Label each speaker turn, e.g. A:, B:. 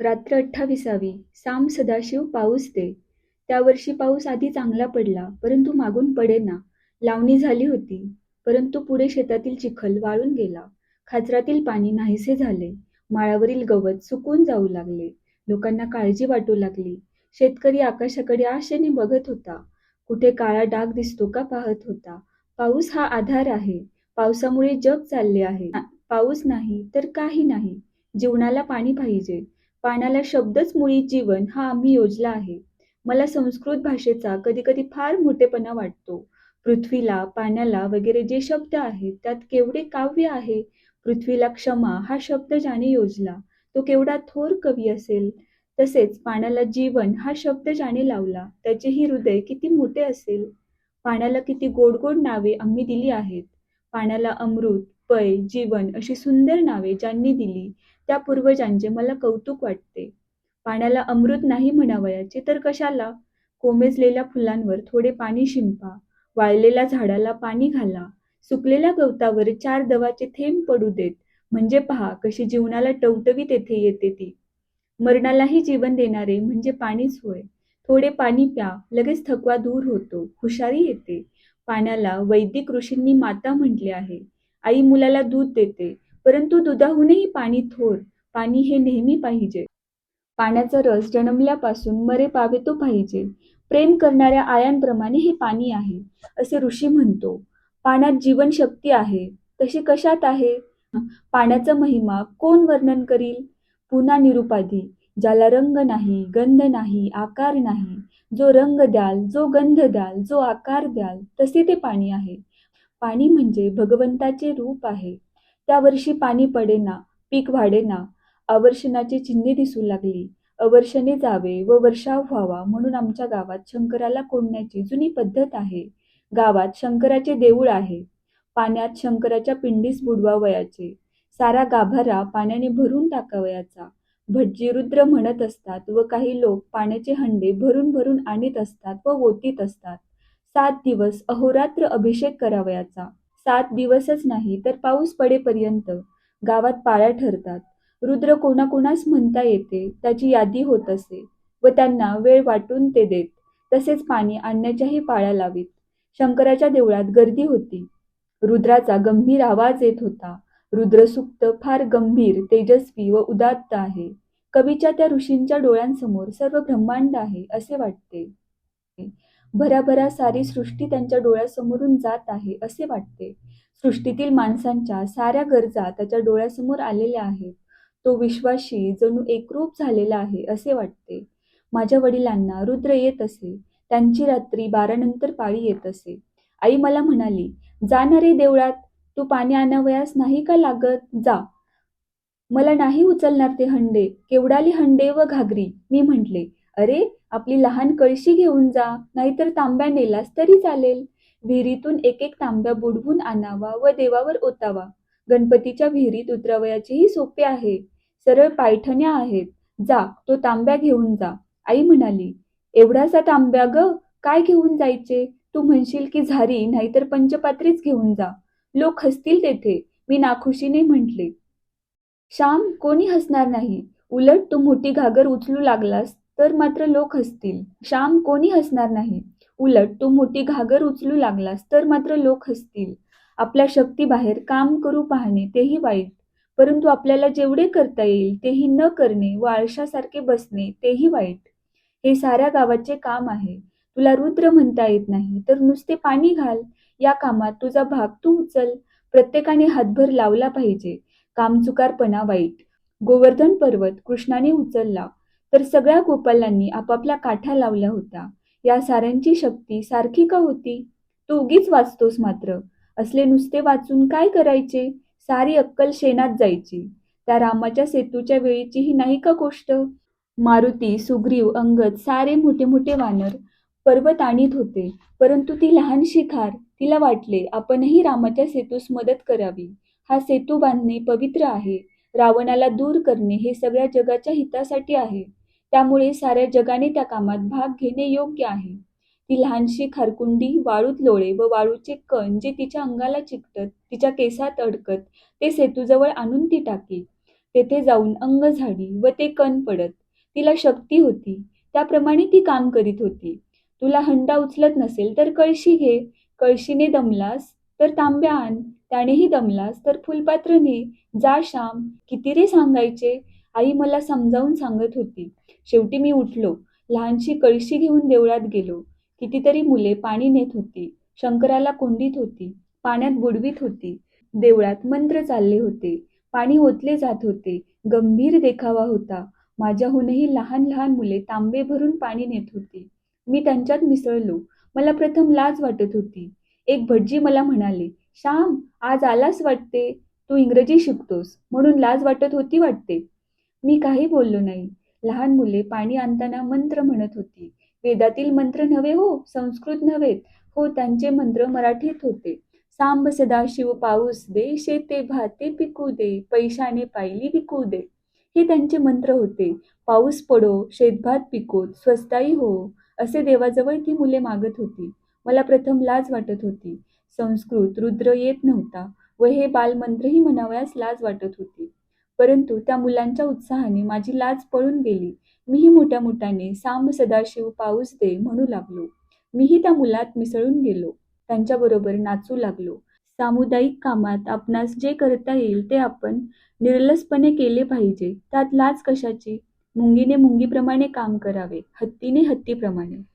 A: रात्र अठ्ठाविसावी. साम सदाशिव पाऊस दे. त्या वर्षी पाऊस आधी चांगला पडला परंतु मागून पडेना. लावणी झाली होती परंतु पुढे शेतातील चिखल वाळून गेला. खाचरातील पाणी नाहीसे झाले. माळावरील गवत सुकून जाऊ लागले. लोकांना काळजी वाटू लागली. शेतकरी आकाशाकडे आशेने बघत होता. कुठे काळा डाग दिसतो का पाहत होता. पाऊस हा आधार आहे. पावसामुळे जग चालले आहे. पाऊस नाही तर काही नाही. जीवनाला पाणी पाहिजे. पाण्याला शब्दच मुळी जीवन हा आम्ही योजला आहे. मला संस्कृत भाषेचा कधी कधी फार मोठेपणा वाटतो. पृथ्वीला पाण्याला वगैरे जे शब्द आहेत त्यात केवढे काव्य आहे? पृथ्वीला क्षमा हा शब्द ज्याने योजला तो केवढा थोर कवी असेल? तसेच पाण्याला जीवन हा शब्द ज्याने लावला त्याचेही हृदय किती मोठे असेल? पाण्याला किती गोड गोड नावे आम्ही दिली आहेत? पाण्याला अमृत पय जीवन अशी सुंदर नावे ज्यांनी दिली त्या पूर्वजांचे मला कौतुक वाटते. पाण्याला अमृत नाही म्हणावयाचे तर कशाला? कोमेजलेल्या फुलांवर थोडे पाणी शिंपा वाळलेल्या झाडाला पाणी घाला. सुकलेल्या गवतावर चार दवाचे थेंब पडू देत. म्हणजे पहा कशी जीवनाला टवटवी तेथे येते ती. मरणालाही जीवन देणारे म्हणजे पाणीच होय. थोडे पाणी प्या लगेच थकवा दूर होतो हुशारी येते. पाण्याला वैदिक ऋषींनी माता म्हटले आहे. आई मुलाला दूध देते. परंतु दुधाहूनही पाणी थोर पाणी हे नेहमी पाहिजे. पाण्याचा रस जन्मल्यापासून मरे पावे तो पाहिजे. प्रेम करणाऱ्या आयांप्रमाणे हे पाणी आहे असे ऋषी म्हणतो. पाण्यात जीवनशक्ती आहे तशी कशात आहे? पाण्याचा महिमा कोण वर्णन करील? पुन्हा निरुपाधी ज्याला रंग नाही गंध नाही आकार नाही जो रंग द्याल जो गंध द्याल जो आकार द्याल तसे ते पाणी आहे. पाणी म्हणजे भगवंताचे रूप आहे. त्या वर्षी पाणी पडेना पीक वाढेना अवर्षणाची चिन्हे दिसू लागली. अवर्षणे जावे व वर्षाव व्हावा म्हणून आमच्या गावात शंकराला कोंडण्याची जुनी पद्धत आहे. गावात शंकराचे देऊळ आहे. पाण्यात शंकराच्या पिंडीस बुडवावयाचे. सारा गाभारा पाण्याने भरून टाकावयाचा. भटजी रुद्र म्हणत असतात व काही लोक पाण्याचे हंडे भरून भरून आणीत असतात व ओतीत असतात. सात दिवस अहोरात्र अभिषेक करावयाचा. सात दिवसच नाही तर पाऊस पडेपर्यंत गावात पाळ्या ठरतात. रुद्र कोणाकोणास म्हणता येते त्याची यादी होत असे व त्यांना वेळ वाटून ते देत. तसेच पाणी आणण्याच्याही पाळ्या लावीत. शंकराच्या देवळात गर्दी होती. रुद्राचा गंभीर आवाज येत होता. रुद्रसुक्त फार गंभीर तेजस्वी व उदात्त आहे. कवीच्या त्या ऋषींच्या डोळ्यांसमोर सर्व ब्रह्मांड आहे असे वाटते. भराभरा सारी सृष्टी त्यांच्या डोळ्यासमोरून जात आहे असे वाटते. सृष्टीतील माणसांच्या साऱ्या गरजा त्याच्या डोळ्यासमोर आलेल्या आहेत. तो विश्वाशी जणू एकरूप झालेला आहे असे वाटते. माझ्या वडिलांना रुद्र येत असे त्यांची रात्री बारानंतर पाळी येत असे. आई मला म्हणाली जाणारे देवळात तू पाणी आणावयास नाही का लागत? जा. मला नाही उचलणार ते हंडे केवडाली हंडे व घागरी मी म्हटले. अरे आपली लहान कळशी घेऊन जा नाहीतर तांब्या नेलास तरी चालेल. विहिरीतून एक एक तांब्या बुडवून आणावा व देवावर ओतावा. गणपतीच्या विहिरीत उतरावयाचेही सोपे आहे. सरळ पायठण्या आहेत. जा तो तांब्या घेऊन जा. आई म्हणाली एवढासा तांब्या ग काय घेऊन जायचे? तू म्हणशील की झारी नाहीतर पंचपात्रीच घेऊन जा. लोक हसतील तेथे. मी नाखुशीने म्हटले श्याम कोणी हसणार नाही. उलट तू मोठी घागर उचलू लागलास तर मात्र लोक हसतील. श्याम कोणी हसणार नाही? उलट तू मोठी घागर उचलू लागलास तर मात्र लोक हसतील. आपल्या शक्तीबाहेर काम करू पाहणे तेही वाईट. परंतु आपल्याला जेवढे करता येईल तेही न करणे व आळशासारखे बसणे तेही वाईट. हे साऱ्या गावाचे काम आहे. तुला रुद्र म्हणता येत नाही तर नुसते पाणी घाल. या कामात तुझा भाग तू उचल. प्रत्येकाने हातभर लावला पाहिजे. कामचुकारपणा वाईट. गोवर्धन पर्वत कृष्णाने उचलला. तर सगळ्या गोपालांनी आपापल्या काठ्या लावल्या होत्या. या साऱ्यांची शक्ती सारखी का होती? तू उगीच वाचतोस मात्र. असले नुसते वाचून काय करायचे? सारी अक्कल शेणात जायची. त्या रामाच्या सेतूच्या वेळीची ही नाही का गोष्ट? मारुती सुग्रीव अंगद सारे मोठे मोठे वानर पर्वत आणीत होते. परंतु ती लहान शिखार तिला वाटले आपणही रामाच्या सेतूस मदत करावी. हा सेतू बांधणे पवित्र आहे. रावणाला दूर करणे हे सगळ्या जगाच्या हितासाठी आहे. त्यामुळे साऱ्या जगाने त्या कामात भाग घेणे योग्य आहे. ती लहानशी खारकुंडी वाळूत लोळे व वाळूचे कण जे तिच्या अंगाला चिकटत तिच्या केसात अडकत ते सेतूजवळ आणून ती टाकी. तेथे जाऊन अंग झाडी व ते कण पडत. तिला शक्ती होती. त्याप्रमाणे ती काम करीत होती. तुला हंडा उचलत नसेल तर कळशी घे. कळशीने दमलास तर तांब्या आण. त्यानेही दमलास तर फुलपात्र ने. जा श्याम किती रे सांगायचे? आई मला समजावून सांगत होती. शेवटी मी उठलो. लहानशी कळशी घेऊन देवळात गेलो. कितीतरी मुले पाणी नेत होती. शंकराला कोंडीत होती. पाण्यात बुडवीत होती. देवळात मंत्र चालले होते. पाणी ओतले जात होते. गंभीर देखावा होता. माझ्याहूनही लहान लहान मुले तांबे भरून पाणी नेत होती. मी त्यांच्यात मिसळलो. मला प्रथम लाज वाटत होती. एक भटजी मला म्हणाले श्याम आज आलास वाटते? तू इंग्रजी शिकतोस. म्हणून लाज वाटत होती वाटते. मी काही बोललो नाही. लहान मुले पाणी आणताना मंत्र म्हणत होती. वेदातील मंत्र नव्हे हो संस्कृत नव्हेत हो त्यांचे मंत्र मराठीत होते. सांब सदाशिव पाऊस दे शेते भाते पिकू दे पैशाने पायली विकू दे. हे त्यांचे मंत्र होते. पाऊस पडो शेतभात पिकोत स्वस्ताई हो असे देवाजवळ ती मुले मागत होती. मला प्रथम लाज वाटत होती. संस्कृत रुद्र येत नव्हता व हे बालमंत्रही म्हणावयास लाज वाटत होती. परंतु त्या मुलांच्या उत्साहाने माझी लाज पळून गेली. मीही मोठ्या मोठ्याने सांब सदाशिव पाऊस दे म्हणू लागलो. मीही त्या मुलात मिसळून गेलो. त्यांच्याबरोबर नाचू लागलो. सामुदायिक कामात आपणास जे करता येईल ते आपण निर्लसपणे केले पाहिजे. त्यात लाज कशाची? मुंगीने मुंगीप्रमाणे काम करावे हत्तीने हत्तीप्रमाणे.